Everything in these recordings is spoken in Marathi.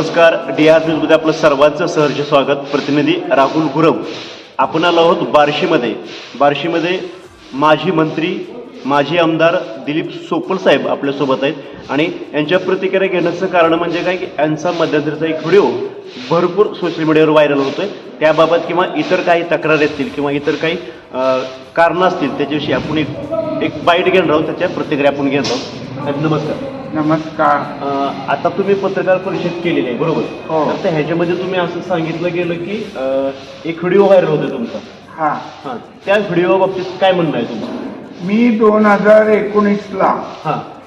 नमस्कार. डी आर न्यूजमध्ये आपलं सर्वांचं सहर्ष स्वागत. प्रतिनिधी राहुल गुरव. आपण आलो आहोत बार्शीमध्ये. बार्शीमध्ये माजी मंत्री माजी आमदार दिलीप सोपल साहेब आपल्यासोबत आहेत. आणि यांच्या प्रतिक्रिया घेण्याचं कारण म्हणजे काय की यांचा मध्यंतरीचा एक व्हिडिओ भरपूर सोशल मीडियावर व्हायरल आहे त्याबाबत किंवा इतर काही तक्रारी असतील किंवा इतर काही कारणं असतील त्याच्याविषयी आपण एक एक बाईट घेणार आहोत त्याच्या प्रतिक्रिया आपण घेत आहोत. साहेब, नमस्कार. नमस्कार. अं, आता तुम्ही पत्रकार परिषद केलेली आहे बरोबर? हो. तर त्या ह्याच्यामध्ये तुम्ही असं सांगितलं गेलं की अं, एक व्हिडिओ व्हायरल होतो तुमचा. हा. हां त्या व्हिडिओ बाबतीत काय म्हणणं आहे तुमचं? मी दोन हजार एकोणीसला हां.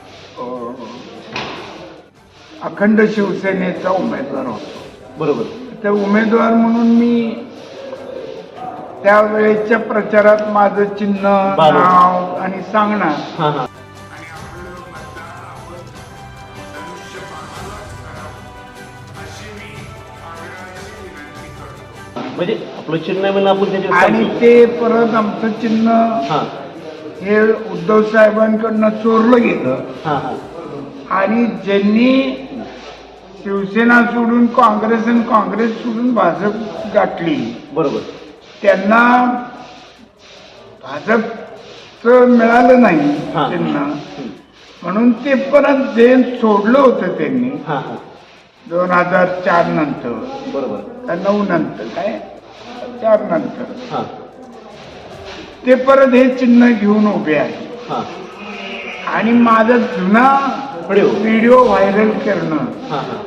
अखंड शिवसेनेचा उमेदवार होतो. बरोबर. तर उमेदवार म्हणून मी त्यावेळेच्या प्रचारात माझं चिन्ह. नाव आणि सांगणार. हां हां. म्हणजे आपलं चिन्ह म्हणून आपण आणि. ते परत आमचं चिन्ह हां. हे उद्धव साहेबांकडनं चोरलं गेलं. हां हां. आणि ज्यांनी शिवसेना सोडून काँग्रेस आणि काँग्रेस सोडून भाजप गाठली बरोबर. त्यांना भाजपचं मिळालं नाही हा. त्यांना. म्हणून ते परत जे सोडलं होतं त्यांनी हां हां. दोन हजार चार नंतर बरोबर. का नऊ नंतर काय? चार नंतर हां. ते परत हे चिन्ह घेऊन उभे आहे. हां. आणि माझा जुना व्हिडिओ. व्हिडिओ व्हायरल करणं. हां हां.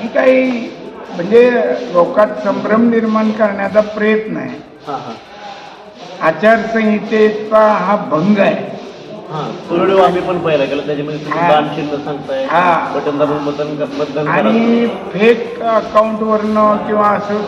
ही काही म्हणजे लोकात संभ्रम निर्माण करण्याचा प्रयत्न आहे. हां हां. आचारसंहितेचा हा भंग आहे. हां. तो व्हिडिओ आम्ही पण पाहिला गेला त्याच्यामध्ये तुम्ही हा. दान चिन्ह सांगताय. हा. बटन दाबून मतदान कर- मतदान करा. आणि फेक अकाउंटवरनं किंवा असं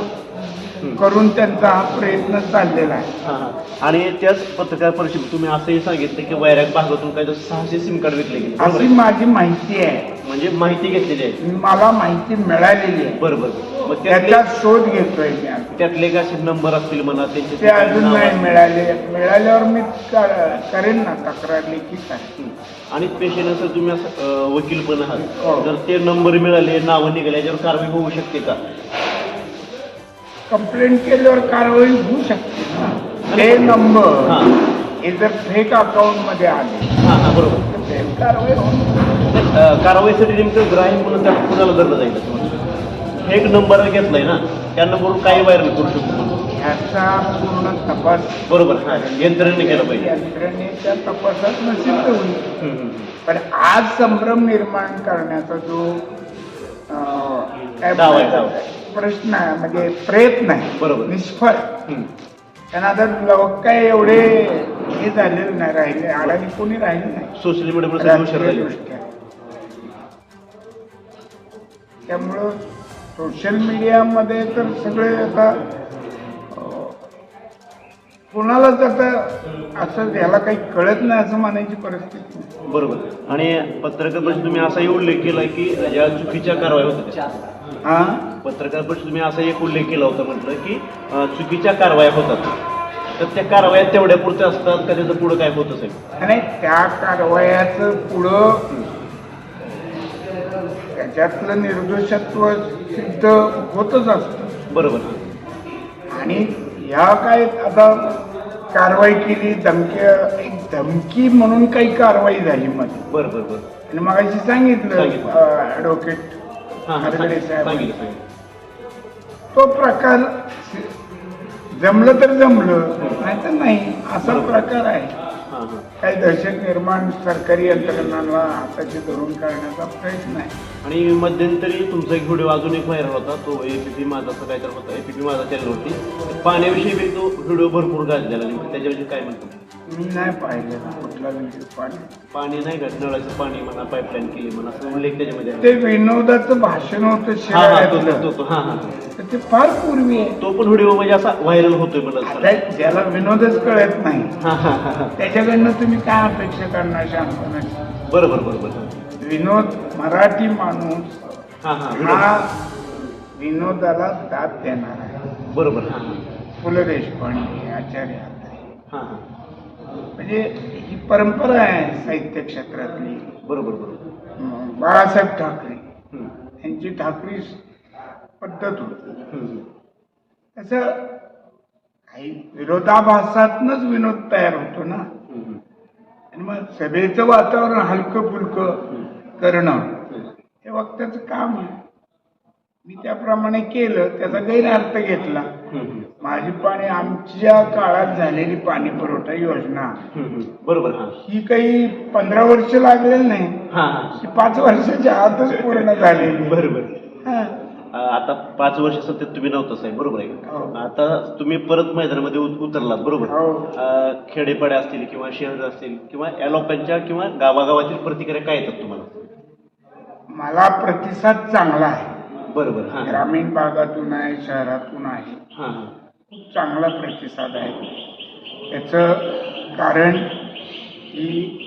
करून त्यांचा हा प्रयत्न चाललेला आहे. हां, हां. आणि त्याच पत्रकार परिषदेत तुम्ही असंही सांगितलं की वैराग भागातून काय तर सहाशे सिम कार्ड विकले गेले. बरोबर अशी आहे? माझी माहिती आहे. म्हणजे माहिती घेतलेली आहे. मला माहिती मिळालेली आहे. बरोबर. मग त्यातले त्याचा शोध घेतोय मी आता. त्यातले काय असे नंबर असतील म्हणा त्यांचे ते अजून नाही मिळाले. मिळाल्यावर मी कर- करेन ना तक्रार लेखी काय. हं. आणि पेशंट असं तुम्ही असं अं, वकील पण हो. आहात जर ते नंबर मिळाले नावं निघाले याच्यावर कारवाई होऊ शकते का? कंप्लेंट केल्यावर कारवाई होऊ शकते ते नंबर हां हे जर फेक अकाउंटमध्ये आले हां हां बरोबर तर ते कारवाई अं, कारवाईसाठी नेमकं ग्राह्य म्हणून त्या कुणाला धरलं जाईल असं? एक नंबर घेतलाय ना त्या नंबरवर काही व्हायरल करू शकतो म्हणून. ह्याचा पूर्ण तपास बरोबर हां यंत्रणेने केलं पाहिजे यंत्रणेच्या तपासात नसिद्ध होईल हं, हं, हं. पण आज संभ्रम निर्माण करण्याचा जो अं, काय दावा आहे. प्रश्न आहे म्हणजे प्रयत्न आहे बरोबर. निष्फळ. त्यांना आता लोक काय एवढे हे झालेले नाही राहिले अडाणी कोणी राहिले नाही सोशल राजकीयदृष्ट्या. त्यामुळं सोशल मीडियामध्ये तर सगळे आता अं, कोणालाच आता असं याला काही कळत नाही असं म्हणायची परिस्थिती नाही. बरोबर आणि पत्रकार तुम्ही असाही उल्लेख केला की ज्या चुकीच्या कारवाई होत्या हा? पत्रकार परिषद तुम्ही असा एक उल्लेख केला होता म्हटलं की चुकीच्या कारवाया होतात. तर त्या कारवाया तेवढ्या पुरत्या असतात का त्याचं पुढं काय होत असेल आणि त्या कारवायाचं पुढं त्याच्यातलं निर्दोषत्व सिद्ध होतच असतं. बरोबर. आणि ह्या काय आता कारवाई केली धमकी एक धमकी म्हणून काही कारवाई झाली मध्ये. बरं बरं बरं. आणि मगाशी सांगितलं सांगितलं. साहेब. तो प्रकार जमलं तर जमलं नाही तर नाही. असा. प्रकार आहे. काही दहशत निर्माण सरकारी यंत्रणांना हाताशी धरून करण्याचा प्रयत्न आहे. आणि मध्यंतरी तुमचा एक व्हिडिओ अजून एक व्हायरल होता. तो एपीपी माझाचा काहीतरी होता. एपीपी माझा चॅनलवरती पाण्याविषयी बी तो व्हिडिओ भरपूर गाजलेला नेमकं त्याच्याविषयी काय म्हणतो? मी नाही पाहिलेला कुठला पाहिजे पाणी? नाही का? नळाचं पाणी म्हणा पाईपलाईन केली म्हणा असं उल्लेख त्याच्यामध्ये आहे. ते विनोदाचं भाषण होतं हा हा तो तो शिराळ्यातलं तो- तो हा हा. तर ते फार पूर्वी आहे. तो पण व्हिडिओ म्हणजे असा व्हायरल होतोय मला आता ज्याला विनोदच कळत नाही हा हा हा हा. त्याच्याकडनं तुम्ही काय अपेक्षा करणार शांतपणाची बरोबर बरोबर विनोद मराठी माणूस हा हा हा विनोदाला दाद देणार आहे. बरोबर. हा. हा पु ल देशपांडे आचार्य. हा हा. म्हणजे ही परंपरा आहे साहित्य क्षेत्रातली. बरोबर बरोबर. अं, बाळासाहेब ठाकरे. हम्म. यांची ठाकरी पद्धत होती. तसं काही विरोधाभासातनच विनोद तयार होतो ना. आणि मग सभेचं वातावरण हलकं फुलकं करणं. हे वक्त्याचं काम आहे. मी त्याप्रमाणे केलं त्याचा गैरअर्थ घेतला. माझी पाणी आमच्या काळात झालेली पाणी पुरवठा योजना. बरोबर हा. ही काही पंधरा वर्ष लागलेली नाही. हा. पाच वर्षाच्या आतच पूर्ण झालेली. बरोबर. हा. आता पाच वर्ष सत्तेत तुम्ही नव्हतं साहेब बरोबर आहे हो. का? आता तुम्ही परत मैदानामध्ये उत- उतरलात बरोबर. हो. खेडेपाडे असतील किंवा शहर असतील किंवा या लोकांच्या किंवा गावागावातील प्रतिक्रिया काय येतात तुम्हाला? मला प्रतिसाद चांगला आहे. बरोबर हा. ग्रामीण भागातून आहे शहरातून आहे. हा खूप चांगला प्रतिसाद आहे. त्याचं कारण की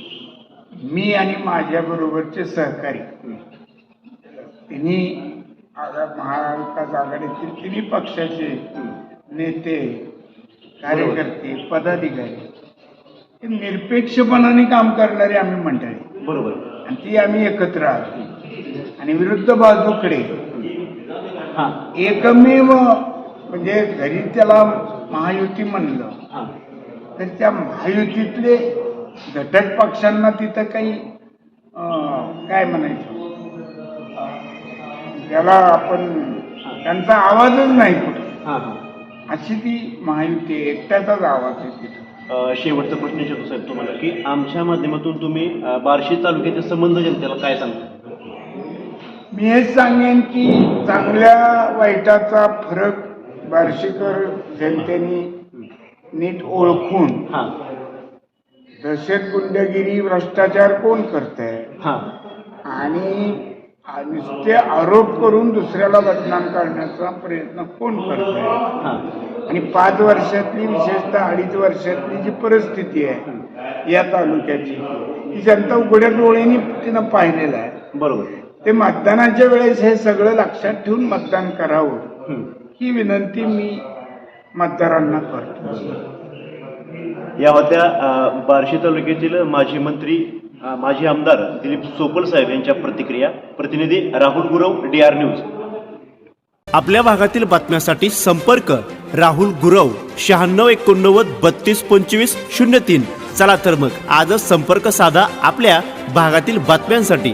मी आणि माझ्या बरोबरचे सहकारी तिन्ही आगा- महाविकास आघाडीतील तिन्ही पक्षाचे नेते कार्यकर्ते पदाधिकारी निरपेक्षपणाने काम करणारे आम्ही मंडळी. बरोबर. आणि ती आम्ही एकत्र आलो आणि विरुद्ध बाजूकडे. हा. एकमेव म्हणजे जरी त्याला महायुती म्हणलं. हा. तर त्या महायुतीतले घटक पक्षांना तिथं काही काय म्हणायचं? त्याला आपण त्यांचा आवाजच नाही कुठे. अशी ती महायुती आहे, एकट्याचाच आवाज आहे तिथं. शेवटचा प्रश्न विचारतो साहेब तुम्हाला की आमच्या माध्यमातून तुम्ही बार्शी तालुक्याचे संबंध जनतेला काय सांगता? मी हेच सांगेन की चांगल्या वाईटाचा फरक बार्शीकर जनतेने नीट ओळखून हा. दहशत गुंडगिरी भ्रष्टाचार कोण करतंय? हा. आणि नुसते आरोप करून दुसऱ्याला बदनाम करण्याचा प्रयत्न कोण करतंय? हा. आणि पाच वर्षातली विशेषतः अडीच वर्षातली जी परिस्थिती आहे या तालुक्याची ती जनता उघड्या डोळ्यांनी तिनं पाहिलेलं आहे. बरोबर. ते मतदानाच्या वेळेस हे सगळं लक्षात ठेवून मतदान करावं. ही. विनंती मी मतदारांना करतो. या होत्या बार्शी तालुक्यातील माजी मंत्री माजी आमदार दिलीप सोपल साहेब यांच्या प्रतिक्रिया. प्रतिनिधी Rahul Gurav D R news. आपल्या भागातील बातम्यासाठी संपर्क राहुल गुरव शहाण्णव एकोणनव्वद बत्तीस पंचवीस शून्य तीन. चला तर मग आजच संपर्क साधा आपल्या भागातील बातम्यांसाठी.